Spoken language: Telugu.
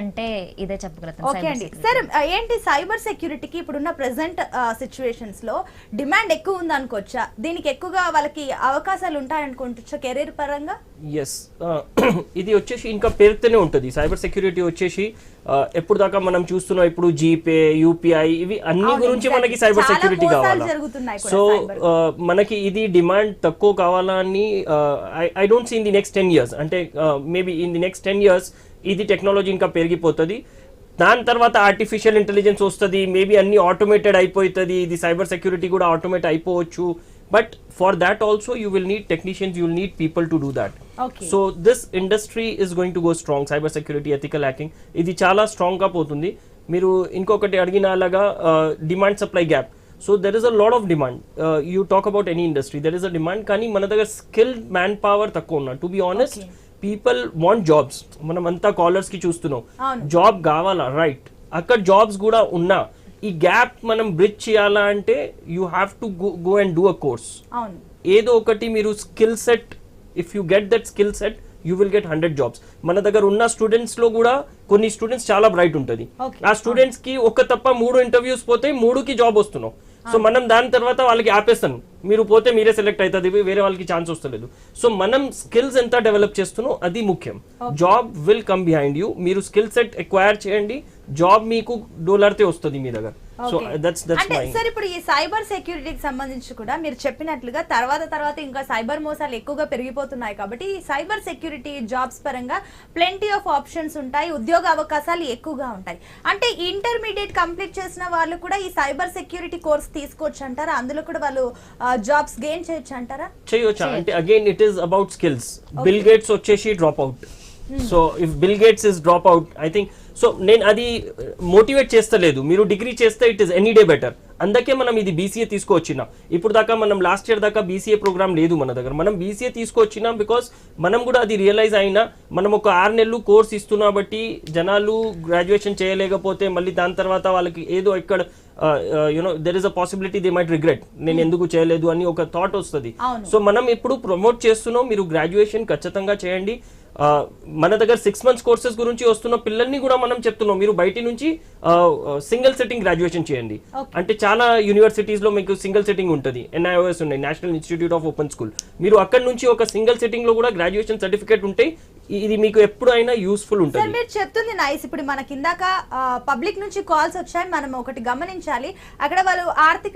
అంటే ఇదే చెప్పగలుగుతాం ఓకే అండి. సార్ ఏంటి సైబర్ సెక్యూరిటీకి ఇప్పుడున్న ప్రెసెంట్ సిచ్యువేషన్స్లో డిమాండ్ ఎక్కువ ఉంది అనుకోవచ్చా? దీనికి ఎక్కువగా వాళ్ళకి అవకాశాలు ఉంటాయనుకుంటా కెరీర్ పరంగా? ఎస్ ఇది వచ్చేసి ఇంకా పెరుగుతూనే ఉంటుంది. సైబర్ సెక్యూరిటీ వచ్చేసి ఎప్పుడు దాకా మనం చూస్తున్నాం ఇప్పుడు జీపే యూపీఐ ఇవి అన్ని గురించి. మనకి సైబర్ సెక్యూరిటీ కావాలా? సో. మనకి ఇది డిమాండ్ తక్కువ కావాలా అని I don't see in the next ten years అంటే maybe in the next ten years ఇది టెక్నాలజీ ఇంకా పెరిగిపోతుంది. దాని తర్వాత ఆర్టిఫిషియల్ ఇంటెలిజెన్స్ వస్తుంది మేబీ అన్ని ఆటోమేటెడ్ అయిపోతుంది ఇది సైబర్ సెక్యూరిటీ కూడా ఆటోమేట్ అయిపోవచ్చు. But for that also you will need technicians you will need people to do that. So this industry is going to go strong cyber security ethical hacking ఇది చాలా స్ట్రాంగ్గా పోతుంది. మీరు ఇంకొకటి అడిగిన అలాగా demand supply gap so there is a lot of demand you talk about any industry there is a demand కానీ మన దగ్గర స్కిల్ మ్యాన్ పవర్ తక్కువ ఉన్నా. To be honest. People want jobs మనం అంతా కాలర్స్కి చూస్తున్నాం. జాబ్ కావాలా? రైట్ అక్కడ జాబ్స్ కూడా ఉన్నా. ఈ గ్యాప్ మనం బ్రిడ్జ్ చేయాలా అంటే you have to go and do a course ఏదో ఒకటి మీరు skill set if you get that skill set you will get hundred jobs మన దగ్గర ఉన్న స్టూడెంట్స్లో కూడా కొన్ని స్టూడెంట్స్ చాలా బ్రైట్ ఉంటుంది. ఆ స్టూడెంట్స్కి ఒక తప్ప మూడు ఇంటర్వ్యూస్ పోతే మూడుకి జాబ్ వస్తున్నాం. సో మనం దాని తర్వాత వాళ్ళకి ఆపేస్తాను మీరు పోతే మీరే సెలెక్ట్ అవుతుంది వేరే వాళ్ళకి ఛాన్స్ వస్తలేదు. సో మనం స్కిల్స్ ఎంత డెవలప్ చేస్తున్నాం అది ముఖ్యం. Job will come behind you మీరు స్కిల్ సెట్ ఎక్వైర్ చేయండి. జాబ్ మీకు డోలర్తే వస్తుంది మీ దగ్గర. సో. దట్స్ దట్స్ అంటే సార్ ఇప్పుడు ఈ సైబర్ సెక్యూరిటీకి సంబంధించి కూడా మీరు చెప్పినట్లుగా తర్వాత తర్వాత ఇంకా సైబర్ మోసాలు ఎక్కువగా పెరిగిపోతున్నాయి కాబట్టి ఈ సైబర్ సెక్యూరిటీ జాబ్స్ పరంగా ప్లెంటీ ఆఫ్ ఆప్షన్స్ ఉంటాయి ఉద్యోగ అవకాశాలు ఎక్కువగా ఉంటాయి. అంటే ఇంటర్మీడియట్ కంప్లీట్ చేసిన వాళ్ళు కూడా ఈ సైబర్ సెక్యూరిటీ కోర్స్ తీసుకోవచ్చు అంటారా అందులో కూడా వాళ్ళు జాబ్స్ గెయిన్ చేయొచ్చు. అంటారా చేయొచ్చా. అంటే again it is about skills Bill Gates వచ్చేసి drop out so if Bill Gates is drop out I think so నేను అది uh, మోటివేట్ చేస్తలేదు. మీరు డిగ్రీ చేస్తే it is any day better అందుకే మనం ఇది బీసీఏ తీసుకొచ్చినాం ఇప్పుడు దాకా మనం లాస్ట్ ఇయర్ దాకా బీసీఏ ప్రోగ్రామ్ లేదు మన దగ్గర. మనం బీసీఏ తీసుకొచ్చినాం బికాస్ మనం కూడా అది రియలైజ్ అయినా మనం ఒక ఆరు నెలలు కోర్స్ ఇస్తున్నా బట్టి జనాలు గ్రాడ్యుయేషన్ చేయలేకపోతే మళ్ళీ దాని తర్వాత వాళ్ళకి ఏదో ఇక్కడ you know there is a possibility they might regret నేను ఎందుకు చేయలేదు అని ఒక థాట్ వస్తుంది. సో మనం ఇప్పుడు ప్రమోట్ చేస్తున్నాం మీరు గ్రాడ్యుయేషన్ ఖచ్చితంగా చేయండి. ఆ, మన దగ్గర సిక్స్ మంత్స్ కోర్సెస్ గురించి వస్తున్న పిల్లల్ని కూడా మనం చెప్తున్నాం. మీరు బయట నుంచి సింగిల్ సెట్టింగ్ గ్రాడ్యుయేషన్ చేయండి. అంటే చాలా యూనివర్సిటీస్లో మీకు సింగిల్ సెట్టింగ్ ఉంటుంది. ఎన్ఐఓఎస్ ఉన్నాయి. National institute of open school మీరు అక్కడ నుంచి ఒక సింగిల్ సెట్టింగ్లో కూడా గ్రాడ్యుయేషన్ సర్టిఫికేట్ ఉంటే ఇది మీకు ఎప్పుడైనా యూస్ఫుల్ ఉంటుంది. మీరు చెప్తుంది నైస్ ఇప్పుడు మనకి ఇందాక పబ్లిక్ నుంచి కాల్స్ వచ్చాయి. మనం ఒకటి గమనించాలి. అక్కడ వాళ్ళు ఆర్థిక